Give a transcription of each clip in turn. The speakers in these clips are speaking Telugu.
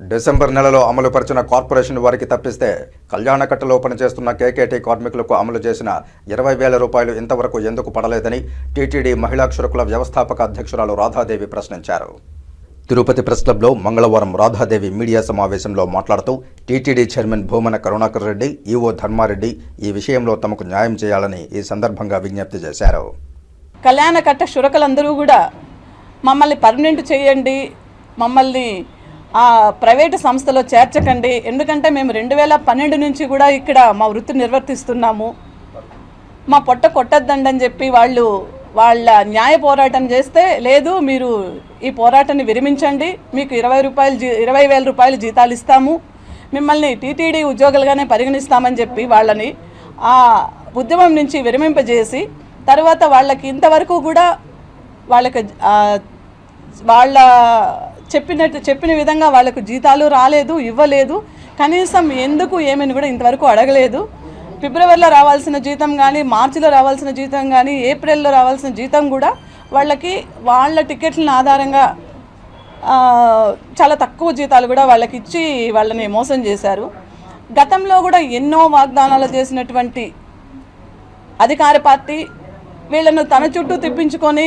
డిసెంబర్ నెలలో అమలుపరిచిన కార్పొరేషన్ వారికి తప్పిస్తే కళ్యాణకట్టలో పనిచేస్తున్న కేకేటీ కార్మికులకు అమలు చేసిన ఇరవై వేల రూపాయలు ఇంతవరకు ఎందుకు పడలేదని టీటీడీ మహిళా క్షురకుల వ్యవస్థాపక అధ్యక్షురాలు రాధాదేవి ప్రశ్నించారు. తిరుపతి ప్రెస్ క్లబ్లో మంగళవారం రాధాదేవి మీడియా సమావేశంలో మాట్లాడుతూ TTD chairman Bhumana Karunakar Reddy EO Dharmareddy ఈ విషయంలో తమకు న్యాయం చేయాలని ఈ సందర్భంగా విజ్ఞప్తి చేశారు. కళ్యాణకట్ట శురకలందరూ కూడా మమ్మల్ని పర్మనెంట్ చేయండి మమ్మల్ని ఆ ప్రైవేటు సంస్థలో చేర్చకండి. ఎందుకంటే మేము రెండు వేల పన్నెండు నుంచి కూడా ఇక్కడ మా వృత్తి నిర్వర్తిస్తున్నాము. మా పొట్ట కొట్టద్దండి అని చెప్పి వాళ్ళు వాళ్ళ న్యాయ పోరాటం చేస్తే లేదు మీరు ఈ పోరాటాన్ని విరమించండి. మీకు ఇరవై రూపాయలు జీ ఇరవై వేల రూపాయలు జీతాలు ఇస్తాము. మిమ్మల్ని టీటీడీ ఉద్యోగులుగానే పరిగణిస్తామని చెప్పి వాళ్ళని ఆ ఉద్యమం నుంచి విరమింపజేసి తర్వాత వాళ్ళకి ఇంతవరకు కూడా వాళ్ళకి వాళ్ళ చెప్పినట్టు చెప్పిన విధంగా వాళ్ళకు జీతాలు రాలేదు ఇవ్వలేదు. కనీసం ఎందుకు ఏమని కూడా ఇంతవరకు అడగలేదు. ఫిబ్రవరిలో రావాల్సిన జీతం కానీ మార్చిలో రావాల్సిన జీతం కానీ ఏప్రిల్లో రావాల్సిన జీతం కూడా వాళ్ళకి వాళ్ళ టికెట్ల ఆధారంగా చాలా తక్కువ జీతాలు కూడా వాళ్ళకి ఇచ్చి వాళ్ళని మోసం చేశారు. గతంలో కూడా ఎన్నో వాగ్దానాలు చేసినటువంటి అధికార పార్టీ వీళ్ళను తన చుట్టూ తిప్పించుకొని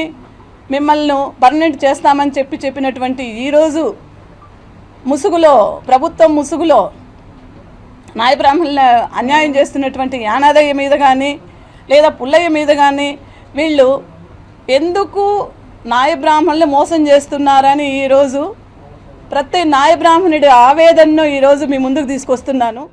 మిమ్మల్ని పర్మనెంట్ చేస్తామని చెప్పి చెప్పినటువంటి ఈరోజు ముసుగులో ప్రభుత్వం ముసుగులో నాయ బ్రాహ్మణుల అన్యాయం చేస్తున్నటువంటి యానాదయ్య మీద కానీ లేదా పుల్లయ్య మీద కానీ వీళ్ళు ఎందుకు నాయ బ్రాహ్మణులు మోసం చేస్తున్నారని ఈరోజు ప్రతి నాయ బ్రాహ్మణుడి ఆవేదనను ఈరోజు మీ ముందుకు తీసుకొస్తున్నాను.